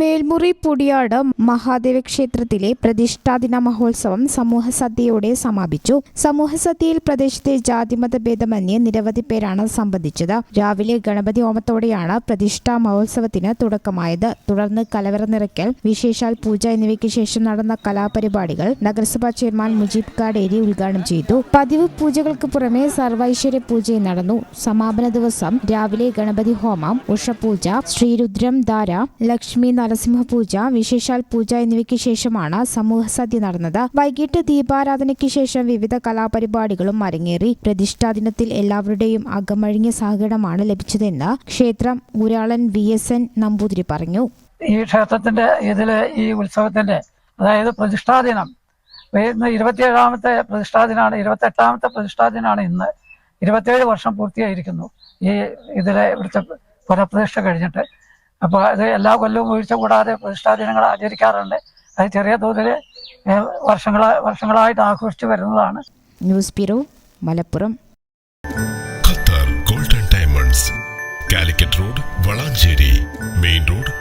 മേൽമുറി പൊടിയാട് മഹാദേവ ക്ഷേത്രത്തിലെ പ്രതിഷ്ഠാദിന മഹോത്സവം സമൂഹ സദ്യയോടെ സമാപിച്ചു. സമൂഹ സദ്യയിൽ പ്രദേശത്തെ ജാതിമത ഭേദമന്യേ നിരവധി പേരാണ് സംബന്ധിച്ചത്. രാവിലെ ഗണപതി ഹോമത്തോടെയാണ് പ്രതിഷ്ഠാ മഹോത്സവത്തിന് തുടക്കമായത്. തുടർന്ന് കലവറ നിറയ്ക്കൽ വിശേഷാൽ പൂജ എന്നിവയ്ക്ക് ശേഷം നടന്ന കലാപരിപാടികൾ നഗരസഭാ ചെയർമാൻ മുജീബ് കാടേരി ഉദ്ഘാടനം ചെയ്തു. പതിവ് പൂജകൾക്ക് പുറമെ സർവൈശ്വര്യ പൂജയും നടന്നു. സമാപന ദിവസം രാവിലെ ഗണപതി ഹോമം ഉഷപൂജ ശ്രീരുദ്രം ധാര ലക്ഷ്മി നരസിംഹ പൂജ വിശേഷാൽ പൂജ എന്നിവയ്ക്ക് ശേഷമാണ് സമൂഹ സദ്യ നടന്നത്. വൈകിട്ട് ദീപാരാധനയ്ക്ക് ശേഷം വിവിധ കലാപരിപാടികളും അരങ്ങേറി. പ്രതിഷ്ഠാ ദിനത്തിൽ എല്ലാവരുടെയും അകമഴിഞ്ഞ സഹകരണമാണ് ലഭിച്ചതെന്ന് ക്ഷേത്രം ഊരാളൻ വി എസ് എൻ നമ്പൂതിരി പറഞ്ഞു. ഈ ക്ഷേത്രത്തിന്റെ ഇതിൽ ഈ ഉത്സവത്തിന്റെ അതായത് പ്രതിഷ്ഠാ ദിനം ഇരുപത്തിയേഴാമത്തെ പ്രതിഷ്ഠാദിനാണ് ഇരുപത്തെട്ടാമത്തെ പ്രതിഷ്ഠാദിനാണ് ഇന്ന്. ഇരുപത്തിയേഴ് വർഷം പൂർത്തിയായിരിക്കുന്നു ഈ ഇതിലെ ഇവിടുത്തെ പുനഃപ്രതിഷ്ഠ കഴിഞ്ഞിട്ട്. അപ്പോൾ അത് എല്ലാ കൊല്ലവും വീഴ്ച കൂടാതെ പ്രതിഷ്ഠാദിനങ്ങൾ ആചരിക്കാറുണ്ട്. അത് ചെറിയ തോതിൽ വർഷങ്ങളാ വർഷങ്ങളായിട്ട് ആഘോഷിച്ചു വരുന്നതാണ്. News bureau Malappuram. Qatar golden diamonds Calicut road Valanchery main road